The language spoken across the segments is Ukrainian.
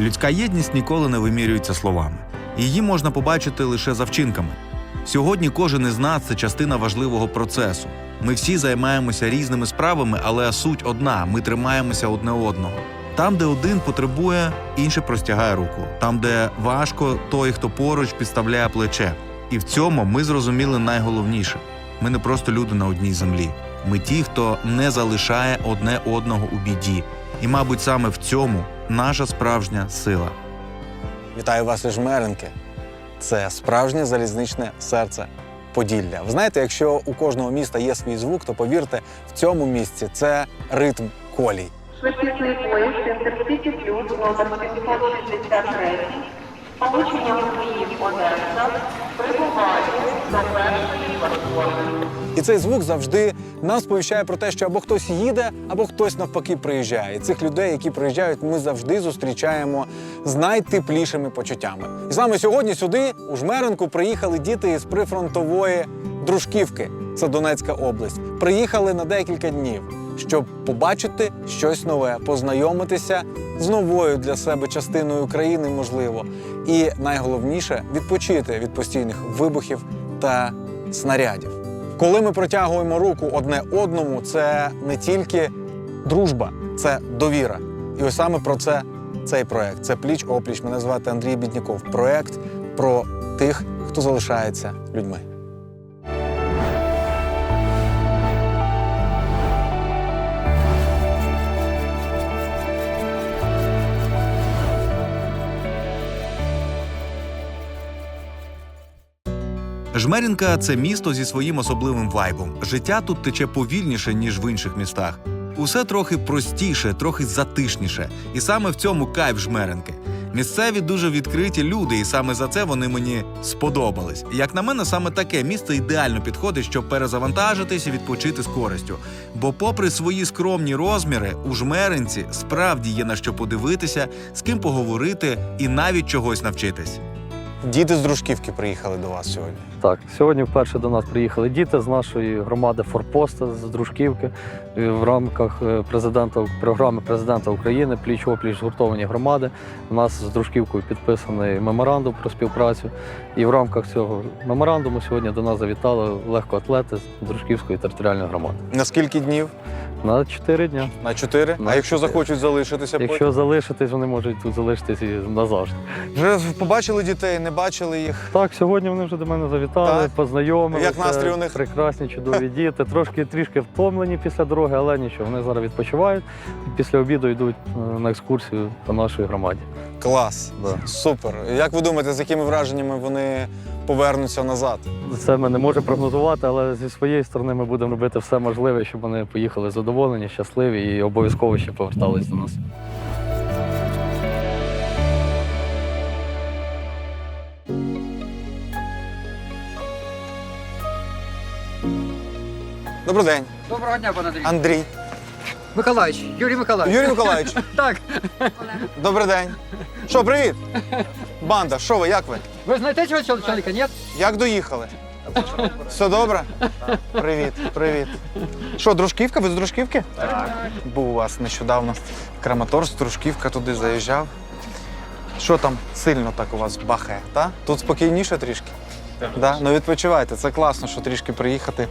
Людська єдність ніколи не вимірюється словами. Її можна побачити лише за вчинками. Сьогодні кожен із нас це частина важливого процесу. Ми всі займаємося різними справами, але суть одна: ми тримаємося одне одного. Там, де один потребує, інший простягає руку. Там, де важко, той, хто поруч, підставляє плече. І в цьому ми зрозуміли найголовніше: ми не просто люди на одній землі. Ми ті, хто не залишає одне одного у біді. І, мабуть, саме в цьому наша справжня сила. Вітаю вас із Жмеренки. Це справжнє залізничне серце Поділля. Ви знаєте, якщо у кожного міста є свій звук, то повірте, в цьому місці це ритм колій. Швидкісний поїзд Інтерсіті Плюс номер 763 з полученням Київ Одеса прибуває до першої платформи. І цей звук завжди нам сповіщає про те, що або хтось їде, або хтось навпаки приїжджає. І цих людей, які приїжджають, ми завжди зустрічаємо з найтеплішими почуттями. І саме сьогодні сюди, у Жмеренку, приїхали діти із прифронтової Дружківки, це Донецька область. Приїхали на декілька днів, щоб побачити щось нове, познайомитися з новою для себе частиною України, можливо. І найголовніше відпочити від постійних вибухів та снарядів. Коли ми протягуємо руку одне одному, це не тільки дружба, це довіра. І ось саме про це цей проект. Це пліч опліч. Мене звати Андрій Бідніков. Проект про тих, хто залишається людьми. Жмерінка це місто зі своїм особливим вайбом. Життя тут тече повільніше, ніж в інших містах. Усе трохи простіше, трохи затишніше. І саме в цьому кайф жмеренки. Місцеві дуже відкриті люди, і саме за це вони мені сподобались. Як на мене, саме таке місце ідеально підходить, щоб перезавантажитись і відпочити з користю. Бо, попри свої скромні розміри, у жмеринці справді є на що подивитися, з ким поговорити і навіть чогось навчитись. Діти з дружківки приїхали до вас сьогодні. Так, сьогодні вперше до нас приїхали діти з нашої громади Форпоста з Дружківки в рамках е, президента програми президента України пліч опліч згуртовані громади. У нас з Дружківкою підписаний меморандум про співпрацю. І в рамках цього меморандуму сьогодні до нас завітали легкоатлети з Дружківської територіальної громади. На скільки днів? На 4 дня. На чотири. На а якщо захочуть залишитися, Якщо залишитись, вони можуть тут залишитись і назавжди. вже побачили дітей, не бачили їх. Так, сьогодні вони вже до мене завітали, Так? познайомилися. Як настрій у них? Прекрасні, чудові діти. Трошки трішки втомлені після дороги, але нічого. Вони зараз відпочивають. Після обіду йдуть е, на екскурсію по нашій громаді. Клас. Да. Супер. Як ви думаєте, з якими враженнями вони повернуться назад? Це ми не можемо прогнозувати, але зі своєї сторони ми будемо робити все можливе, щоб вони поїхали задоволені, щасливі і обов'язково ще повертались до нас. Добрий день, Доброго дня, пане Андрій. Андрій. Миколаївич, Юрій Миколаївич. Юрій Миколаївич, Так. добрий день. Що, привіт? Банда, що ви, як ви? Ви знаєте цього чоловіка, ні? Як доїхали? Все добре? Привіт, привіт. Що, дружківка? Ви з дружківки? Так. Був у вас нещодавно Краматорськ, дружківка туди заїжджав. Що там сильно так у вас бахе, та? Тут спокійніше трішки? Да? Ну відпочивайте, це класно, що трішки приїхати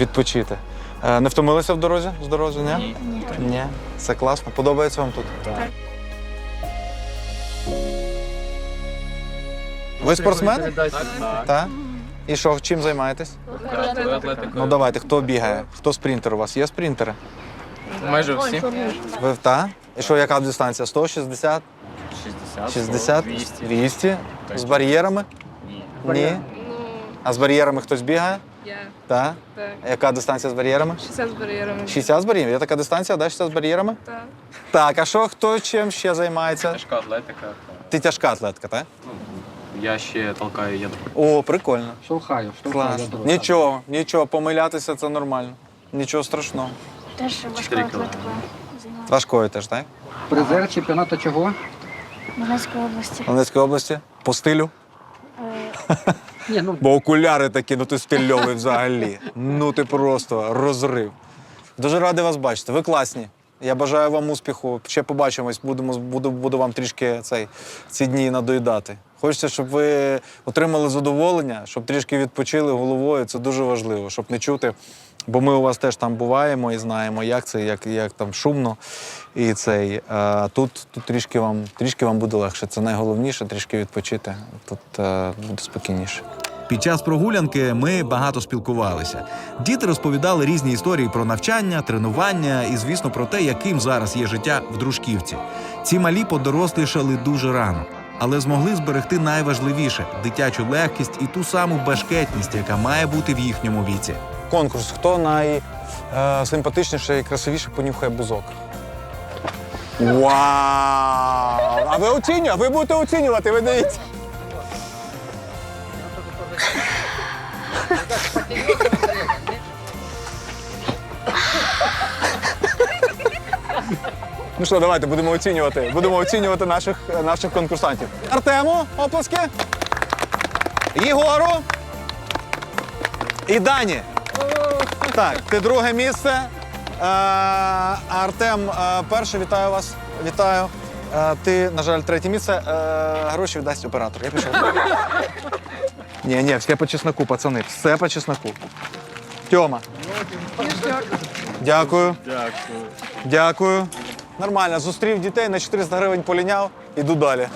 відпочити. Е, не втомилися в дорозі? З дорозі, ні? Ні. Ні. Це класно. Подобається вам тут? Так. Ви спортсмен? Так. І що, чим займаєтесь? Ну давайте, хто бігає? Хто спринтер у вас? Є спринтери? Майже всі. Ви та? І що, яка дистанція? 160? 60, 60? 200. 200? З бар'єрами? Ні. Ні. А з бар'єрами хтось бігає? Я Так. так. Яка дистанція з бар'єрами? 60 з бар'єрами. 60 з бар'єрами? Є така дистанція, да, 60 з бар'єрами? Так. Так, а що хто чим ще займається? Тяжка атлетика. Ти тяжка атлетка, так? Я ще толкаю ядро. О, прикольно. Штовхаю, штовхаю. Клас. ядро. Нічого, нічого, помилятися це нормально. Нічого страшного. Теж важка Чотири атлетика. Важкою теж, так? Призер чемпіонату чого? Донецької області. Донецької області? По стилю? Е, Ні, ну Бо окуляри такі, ну ти стильовий взагалі. Ну ти просто розрив. Дуже радий вас бачити. Ви класні. Я бажаю вам успіху. Ще побачимось. Будемо буду, буду вам трішки цей ці дні надоїдати. Хочеться, щоб ви отримали задоволення, щоб трішки відпочили головою. Це дуже важливо, щоб не чути. Бо ми у вас теж там буваємо і знаємо, як це, як, як там шумно. І цей а тут, тут трішки вам трішки вам буде легше. Це найголовніше, трішки відпочити. Тут е, буде спокійніше. Під час прогулянки ми багато спілкувалися. Діти розповідали різні історії про навчання, тренування і, звісно, про те, яким зараз є життя в дружківці. Ці малі подорослішали дуже рано, але змогли зберегти найважливіше дитячу легкість і ту саму бешкетність, яка має бути в їхньому віці. Конкурс. Хто найсимпатичніше і красивіше понюхає бузок? Вау! А ви оцінюєте? Ви будете оцінювати, ви дивіться. Ну що, давайте будемо оцінювати. Будемо оцінювати наших, наших конкурсантів. Артему, оплески. Єгору. І Дані. Так, ти друге місце. Е, Артем, е, перше, вітаю вас. Вітаю. Е, ти, на жаль, третє місце. Гроші віддасть оператор. Я пішов. Ні, ні, все по чесноку, пацани. Все по чесноку. Тьома. Дякую. Дякую. Дякую. Нормально, зустрів дітей на 400 гривень поліняв, іду далі.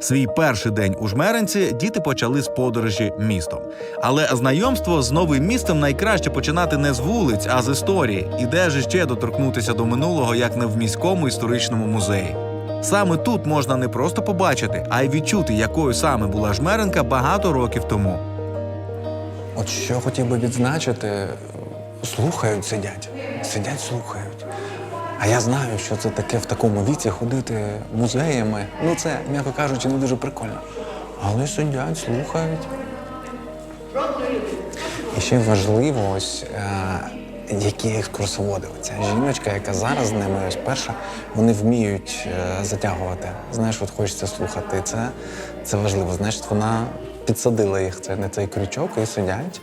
Свій перший день у жмеренці діти почали з подорожі містом. Але знайомство з новим містом найкраще починати не з вулиць, а з історії. І де ж ще доторкнутися до минулого, як не в міському історичному музеї. Саме тут можна не просто побачити, а й відчути, якою саме була жмеренка багато років тому. От що хотів би відзначити, слухають, сидять. Сидять, слухають. А я знаю, що це таке в такому віці ходити музеями. Ну, це, м'яко кажучи, не дуже прикольно. Але сидять, слухають. І ще важливо, ось е, які екскурсоводи. Ця жіночка, яка зараз з ними ось перша, вони вміють е, затягувати. Знаєш, от хочеться слухати. Це, це важливо. Знаєш, вона підсадила їх це на цей крючок і сидять.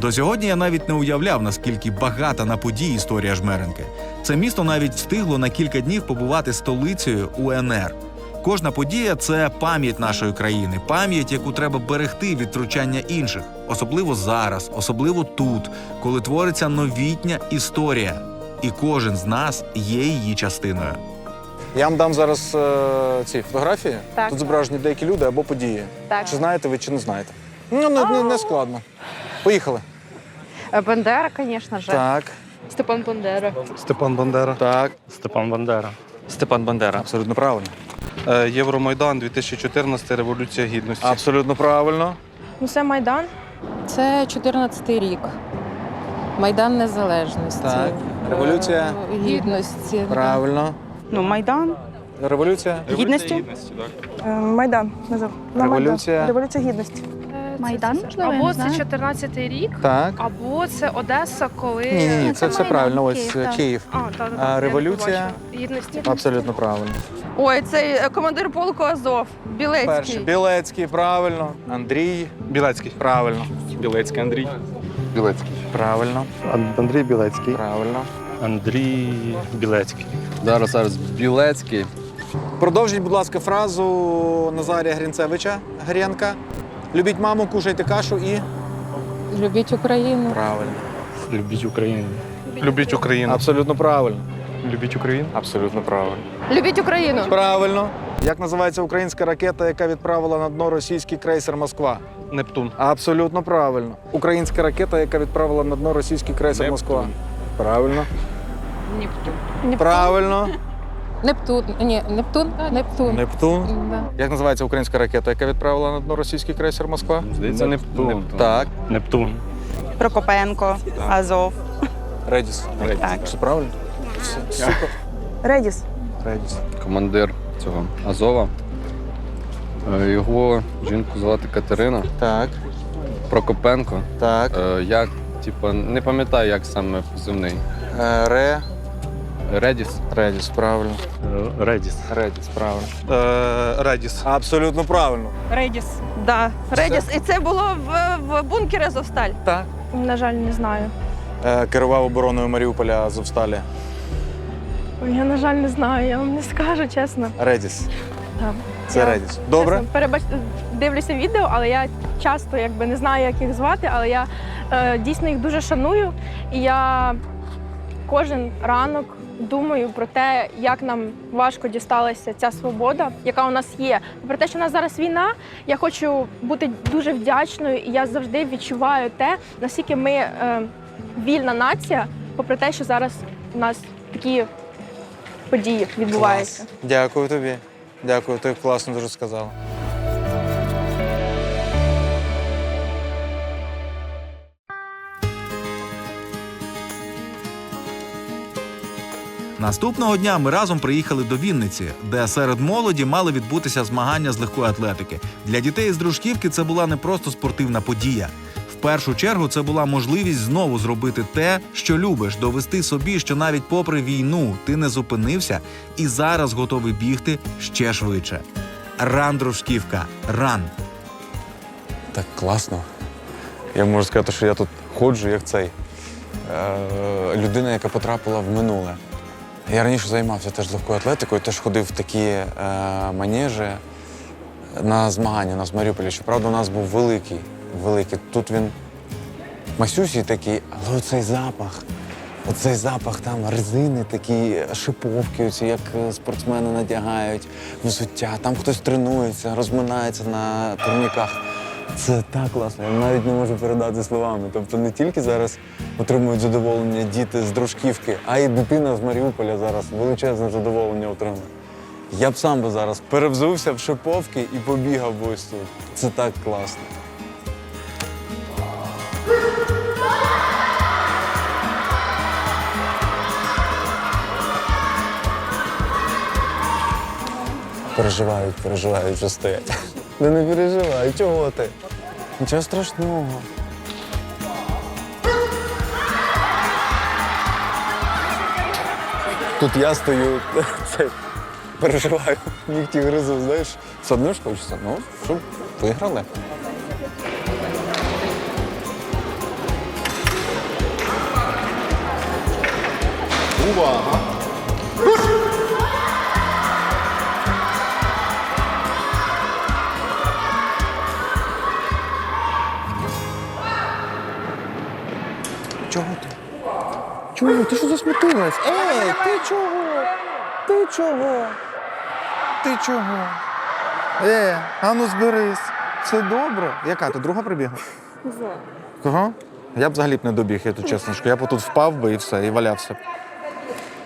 До сьогодні я навіть не уявляв, наскільки багата на події історія жмеренки. Це місто навіть встигло на кілька днів побувати столицею УНР. Кожна подія це пам'ять нашої країни, пам'ять, яку треба берегти від втручання інших, особливо зараз, особливо тут, коли твориться новітня історія, і кожен з нас є її частиною. Я вам дам зараз е, ці фотографії. Так. Тут зображені деякі люди або події. Так. Чи знаєте ви, чи не знаєте? Ну, не, не, не складно. Поїхали. Е, Бандера, звісно ж. Так, Степан Бандера. Степан Бандера. так. Степан Бандера. Степан Бандера. Абсолютно правильно. Е, Євромайдан 2014 Революція Гідності. Абсолютно правильно. Ну, це Майдан. Це 14-й рік. Майдан Незалежності. Так. Революція. Е, Гідності. Правильно. Ну, Майдан. Революція. Гідності. Гідності, так. Е, Майдан. Назав. На Революція. Майдан. Революція гідності. Майдан, можливо, я Або це знаю. 14-й рік, Так. або це Одеса, коли. Ні, ні, ні, Це це все Майдан, правильно. Ось Київ, е, так. Київ. А, та, та, А, та, революція? побачила. Гідності. Абсолютно правильно. Ой, цей е, командир полку Азов. Білецький. Перший. Білецький, правильно. Андрій. Білецький. Правильно. Білецький Андрій. Білецький. Правильно. Андрій Білецький. Правильно. Андрій Білецький. Зараз, зараз Білецький. Продовжіть, будь ласка, фразу Назарія Грінцевича Грєнка. Любіть маму, кушайте кашу і. Любіть Україну. Правильно. Любіть Україну. Любіть Україну. Абсолютно правильно. Любіть Україну. Абсолютно правильно. Любіть Україну. Правильно. Як називається українська ракета, яка відправила на дно російський крейсер Москва? Нептун. Абсолютно правильно. Українська ракета, яка відправила на дно російський крейсер Нептун. Москва. Правильно. Нептун. Правильно. Нептун. Ні, Нептун. Нептун. Нептун. Да. Як називається українська ракета, яка відправила на дно російський крейсер Москва? Здається, Нептун. Так. Нептун. Прокопенко. Азов. Редіс. Так. Все правильно? Все. Супер. Редіс. Редіс. Командир цього Азова. Е, Його жінку звати Катерина Так. Прокопенко. Так. Е, Як, типу, не пам'ятаю, як саме позивний. Е, Ре. Редіс. Редіс, правильно. Редіс. Редіс, правильно. Е, Редіс. Абсолютно правильно. Редіс. Да, Редіс. І це було в, в бункері Азовсталь. Так. На жаль, не знаю. Е, керував обороною Маріуполя Азовсталі. Ой, Я, на жаль, не знаю, я вам не скажу, чесно. Редіс. Так. Це Я- Редіс. Добре? Чесно, перебач... Дивлюся відео, але я часто якби не знаю, як їх звати, але я е, дійсно їх дуже шаную. І я кожен ранок думаю про те, як нам важко дісталася ця свобода, яка у нас є. Про те, що у нас зараз війна, я хочу бути дуже вдячною, і я завжди відчуваю те, наскільки ми е, вільна нація, попри те, що зараз у нас такі події відбуваються. Клас. Дякую тобі. Дякую, ти класно дуже сказала. Наступного дня ми разом приїхали до Вінниці, де серед молоді мали відбутися змагання з легкої атлетики. Для дітей з дружківки це була не просто спортивна подія. В першу чергу це була можливість знову зробити те, що любиш, довести собі, що навіть попри війну ти не зупинився і зараз готовий бігти ще швидше. Ран дружківка, ран. Так класно. Я можу сказати, що я тут ходжу, як цей. Е, людина, яка потрапила в минуле. Я раніше займався теж легкою атлетикою, теж ходив в такі е, манежі на змагання у нас в Маріуполі. Щоправда, у нас був великий, великий. Тут він масюсій такий, але оцей запах. Оцей запах там резини, такі шиповки, оці, як е, спортсмени надягають, взуття. Там хтось тренується, розминається на турніках. Це так класно, я навіть не можу передати словами. Тобто не тільки зараз отримують задоволення діти з дружківки, а й дитина з Маріуполя зараз величезне задоволення отримує. Я б сам би зараз перевзувся в шиповки і побігав би ось тут. Це так класно. Переживають, переживають, вже стоять. Ну не переживай, чого ти? Нічого страшного. Тут я стою, це, переживаю, нігті гризу, знаєш. Все одно ж хочеться, ну, щоб виграли. Чого Чого? Ти що засмутилась? Ей, ти чого? Ти чого? Ти чого? Е, а ну зберись. Все добре. Яка ти друга прибігла? Кого? Я б взагалі б не добіг, я тут чесно скажу. Я б тут впав би і все, і валявся б.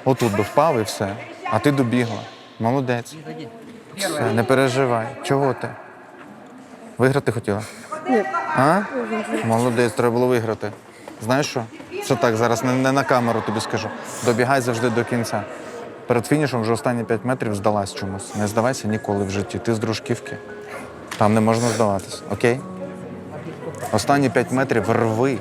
Отут би впав і все. А ти добігла. Молодець. Все, не переживай. Чого ти? Виграти хотіла? Ні. А? Молодець, треба було виграти. Знаєш що? Це так, зараз не, не на камеру тобі скажу. Добігай завжди до кінця. Перед фінішем вже останні 5 метрів здалась чомусь. Не здавайся ніколи в житті. Ти з дружківки. Там не можна здаватись, окей? Останні 5 метрів рви.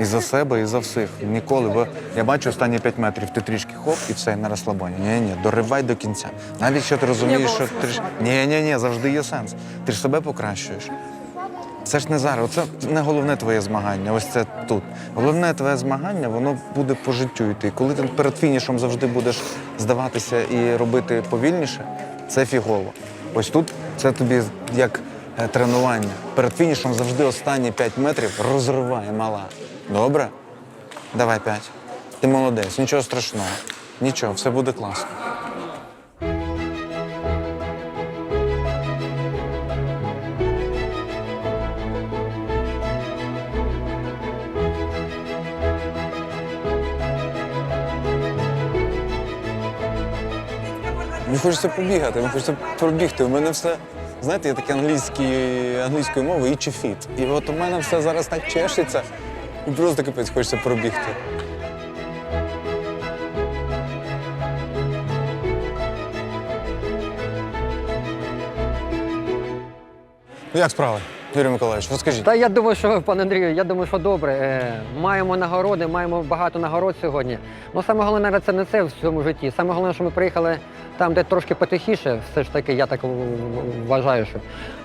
І за себе, і за всіх. Ніколи. Бо я бачу останні 5 метрів, ти трішки хоп і все, і на розслабоні. Ні, ні, доривай до кінця. Навіть якщо ти розумієш, що ти. Ні, ні, ні, завжди є сенс. Ти ж себе покращуєш. Це ж не зараз, це не головне твоє змагання, ось це тут. Головне твоє змагання, воно буде по життю йти. Коли ти перед фінішем завжди будеш здаватися і робити повільніше, це фігово. Ось тут це тобі як е, тренування. Перед фінішем завжди останні 5 метрів розриває мала. Добре? Давай 5. Ти молодець, нічого страшного. Нічого, все буде класно. Мені хочеться побігати, мені хочеться пробігти. У мене все, знаєте, є таке англійської мови і фіт. І от у мене все зараз так чешеться. І просто капець хочеться пробігти. Ну, Як справи? Юрій Миколаївич, розкажіть. Та я думаю, що пане Андрію, я думаю, що добре. Е, маємо нагороди, маємо багато нагород сьогодні. Ну саме головне навіть, це не це в цьому житті. Саме головне, що ми приїхали там, де трошки потихіше, все ж таки, я так вважаю, що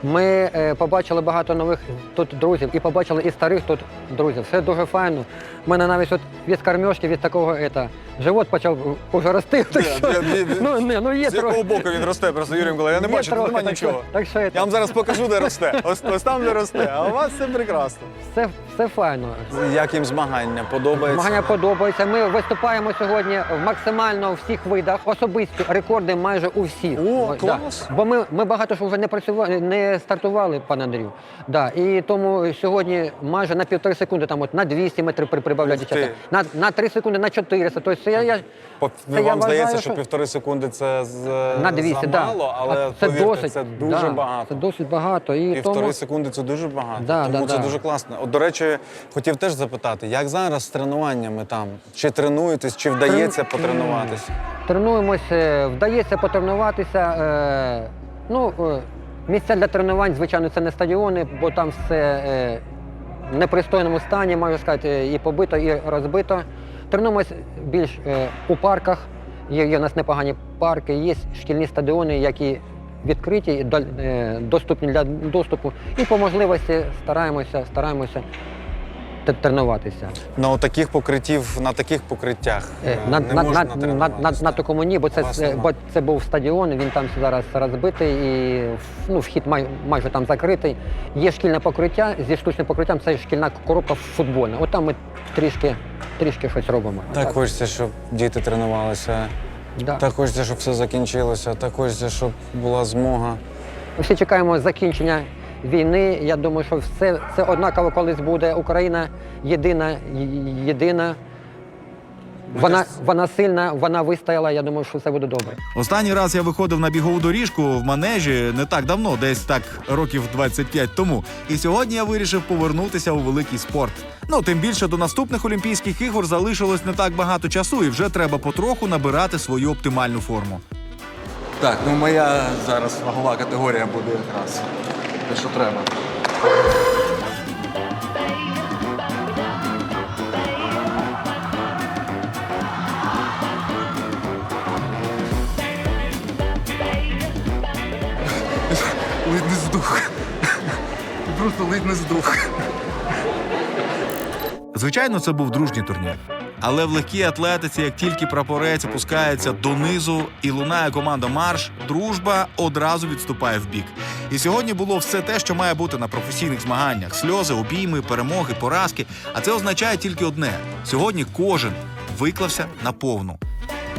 ми е, побачили багато нових тут друзів і побачили і старих тут друзів. Все дуже файно. У мене навіть от від кормежки, від такого ета, живот почав уже рости. Ну, не, ну є З якого боку він росте? Просто Юрій Миколаївич, я не Є бачу, тут трохи, немає нічого. Так що Я вам зараз покажу, де росте. Ось, ось там, де росте, а у вас все прекрасно. все, все файно. Як їм змагання? Подобається? Змагання подобається. Ми виступаємо сьогодні в максимально всіх видах. Особисті рекорди майже у всіх. О, Да. клас! Бо ми, ми багато що вже не працювали, не стартували, пане Андрію. Да. І тому сьогодні майже на півтори секунди, там от на 200 метрів при- прибавляють Ух ти. дівчата. На, на 3 секунди, на 400. Тобто це я, я По- Це я Вам здається, вважаю, що що- півтори секунди це з на 200, да. але це повірте, досить, це дуже да, багато. Це досить багато. І Півтори тому... секунди це дуже багато. Да, тому да, це да. дуже класно. От, до речі, хотів теж запитати, як зараз з тренуваннями там? Чи тренуєтесь, чи вдається потренуватися? Тренуємося, вдається потренуватися. Е, ну, е, місця для тренувань, звичайно, це не стадіони, бо там все е, в непристойному стані, можу сказати, і побито, і розбито. Тренуємося більш е, у парках. Є, є у нас непогані парки, є шкільні стадіони, які відкриті, е, доступні для доступу. І по можливості стараємося, стараємося тренуватися. На таких покриттів, на таких покриттях Е, е, На, не на, можна на, на, на, на такому ні, бо це, це, бо це був стадіон, він там зараз розбитий і ну, вхід май, майже там закритий. Є шкільне покриття, зі штучним покриттям це шкільна коробка футбольна. От там ми трішки, трішки щось робимо. Так хочеться, щоб діти тренувалися. Да. Так хочеться, щоб все закінчилося. Так хочеться, щоб була змога. Ми всі чекаємо закінчення війни. Я думаю, що все це однаково колись буде. Україна єдина, єдина. Вона, вона сильна, вона вистояла. Я думаю, що все буде добре. Останній раз я виходив на бігову доріжку в манежі не так давно, десь так років 25 тому. І сьогодні я вирішив повернутися у великий спорт. Ну тим більше до наступних Олімпійських ігор залишилось не так багато часу, і вже треба потроху набирати свою оптимальну форму. Так, ну моя зараз вагова категорія буде якраз. Те, що треба. Ледь не здух. Просто ледь не здух. Звичайно, це був дружній турнір. Але в легкій атлетиці, як тільки прапорець опускається донизу і лунає команда марш, дружба одразу відступає в бік. І сьогодні було все те, що має бути на професійних змаганнях: сльози, обійми, перемоги, поразки. А це означає тільки одне: сьогодні кожен виклався на повну.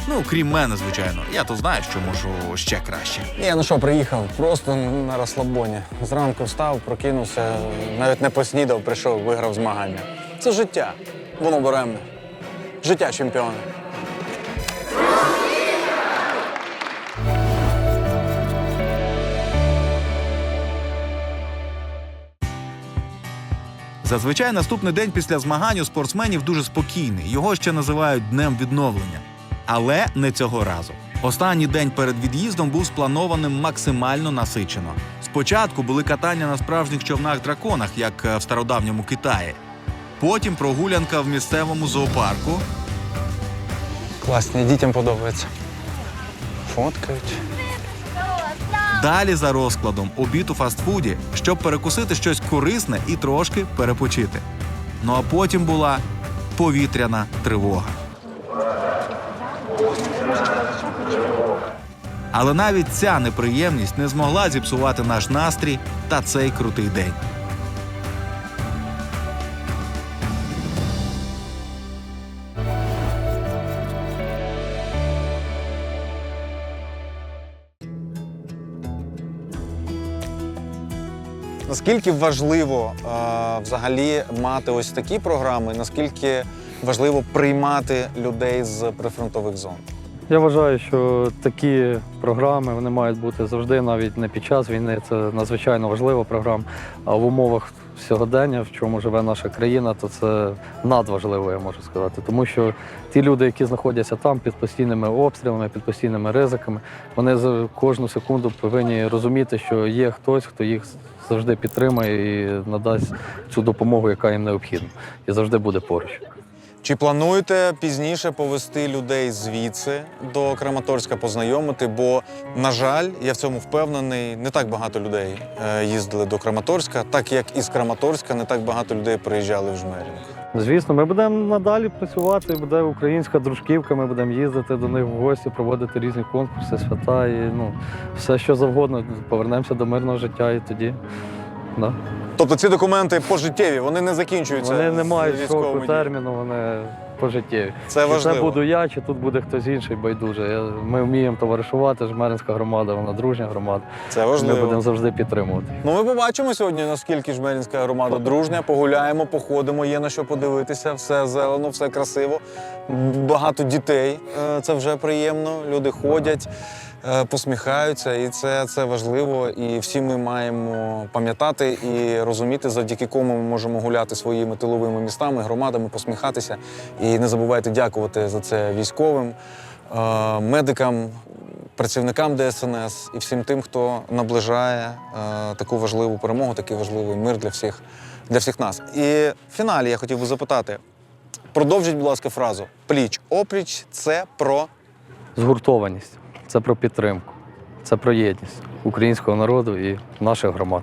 Ну, крім мене, звичайно. Я то знаю, що можу ще краще. Ні, ну що, приїхав просто на розслабоні. Зранку встав, прокинувся, навіть не поснідав, прийшов, виграв змагання. Це життя. Воно береме. Життя чемпіона. Зазвичай наступний день після змагань у спортсменів дуже спокійний. Його ще називають днем відновлення. Але не цього разу. Останній день перед від'їздом був спланованим максимально насичено. Спочатку були катання на справжніх човнах-драконах, як е, в стародавньому Китаї. Потім прогулянка в місцевому зоопарку. Класні, дітям подобається. Фоткають. Далі за розкладом обід у фастфуді, щоб перекусити щось корисне і трошки перепочити. Ну а потім була повітряна тривога. Але навіть ця неприємність не змогла зіпсувати наш настрій та цей крутий день. Наскільки важливо е, взагалі мати ось такі програми, наскільки важливо приймати людей з прифронтових зон? Я вважаю, що такі програми вони мають бути завжди, навіть не під час війни. Це надзвичайно важлива програма. А в умовах сьогодення, в чому живе наша країна, то це надважливо, я можу сказати. Тому що ті люди, які знаходяться там під постійними обстрілами, під постійними ризиками, вони за кожну секунду повинні розуміти, що є хтось, хто їх завжди підтримає і надасть цю допомогу, яка їм необхідна, і завжди буде поруч. Чи плануєте пізніше повести людей звідси до Краматорська познайомити? Бо, на жаль, я в цьому впевнений, не так багато людей е, їздили до Краматорська, так як із Краматорська не так багато людей приїжджали в Жмеринку. Звісно, ми будемо надалі працювати. Буде українська дружківка. Ми будемо їздити до них в гості, проводити різні конкурси, свята і ну все, що завгодно. Повернемося до мирного життя і тоді. Да. Тобто ці документи пожиттєві, вони не закінчуються. Вони не з мають військовими діями. терміну, вони пожиттєві. Це Чи важливо. це буду я, чи тут буде хтось інший байдуже. Ми вміємо товаришувати, Жмеринська громада, вона дружня громада. Це Ми будемо завжди підтримувати. Ну, ми побачимо сьогодні, наскільки жмеринська громада дружня. Погуляємо, походимо, є на що подивитися. Все зелено, все красиво. Багато дітей. е, Це вже приємно. Люди ходять, посміхаються, і це, це важливо. І всі ми маємо пам'ятати і розуміти, завдяки кому ми можемо гуляти своїми тиловими містами, громадами, посміхатися. І не забувайте дякувати за це військовим, е, медикам, працівникам ДСНС і всім тим, хто наближає е, таку важливу перемогу, такий важливий мир для всіх, для всіх нас. І в фіналі я хотів би запитати: продовжіть, будь ласка, фразу пліч опліч це про. Згуртованість це про підтримку, це про єдність українського народу і наших громад.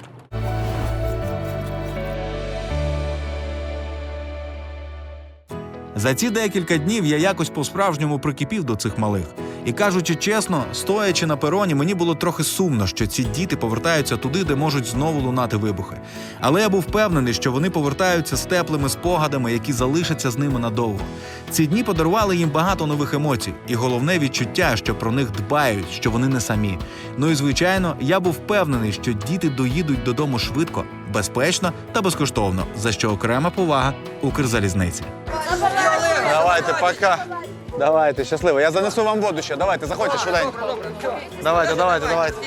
За ці декілька днів я якось по-справжньому прикипів до цих малих. І кажучи чесно, стоячи на пероні, мені було трохи сумно, що ці діти повертаються туди, де можуть знову лунати вибухи. Але я був впевнений, що вони повертаються з теплими спогадами, які залишаться з ними надовго. Ці дні подарували їм багато нових емоцій, і головне відчуття, що про них дбають, що вони не самі. Ну і звичайно, я був впевнений, що діти доїдуть додому швидко, безпечно та безкоштовно, за що окрема повага Укрзалізниці. Давайте, пока. Давайте, щасливо. Я занесу вам воду ще. Давайте, заходьте швиденько. Давайте, давайте, давайте.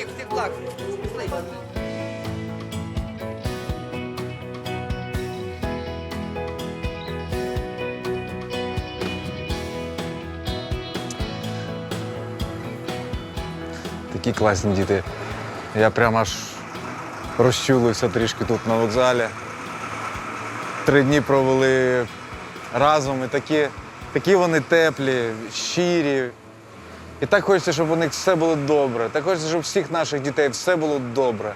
Такі класні діти. Я прямо аж розчулився трішки тут на вокзалі. Три дні провели разом і такі, такі вони теплі, щирі. І так хочеться, щоб у них все було добре. Так хочеться, щоб всіх наших дітей все було добре.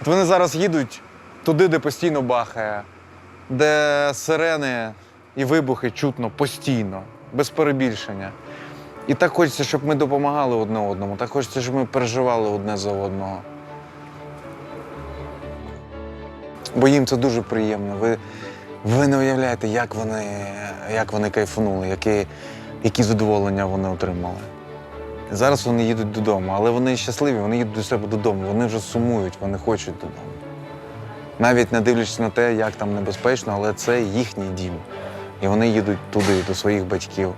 От вони зараз їдуть туди, де постійно бахає, де сирени і вибухи чутно постійно, без перебільшення. І так хочеться, щоб ми допомагали одне одному, так хочеться, щоб ми переживали одне за одного. Бо їм це дуже приємно. Ви, ви не уявляєте, як вони, як вони кайфанули, які, які задоволення вони отримали. Зараз вони їдуть додому, але вони щасливі, вони їдуть до себе додому, вони вже сумують, вони хочуть додому. Навіть не дивлячись на те, як там небезпечно, але це їхній дім. І вони їдуть туди, до своїх батьків.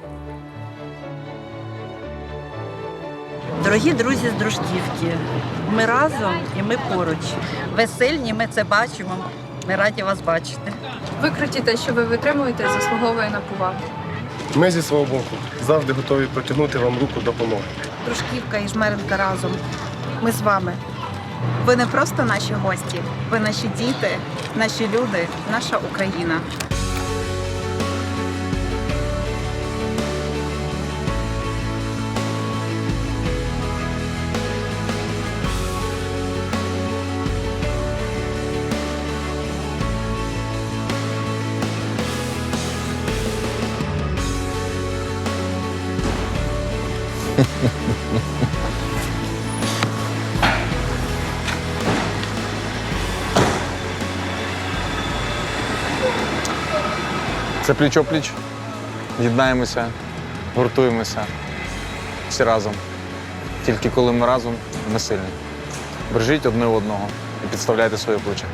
Дорогі друзі з дружківки, ми разом і ми поруч. Ви сильні, ми це бачимо. Ми раді вас бачити. Викруті те, що ви витримуєте, заслуговує на повагу. Ми зі свого боку завжди готові протягнути вам руку допомоги. Дружківка і жмеренка разом. Ми з вами. Ви не просто наші гості, ви наші діти, наші люди, наша Україна. Це пліч-опліч. Єднаємося, гуртуємося всі разом. Тільки коли ми разом, ми сильні. Бережіть одне одного і підставляйте своє плече.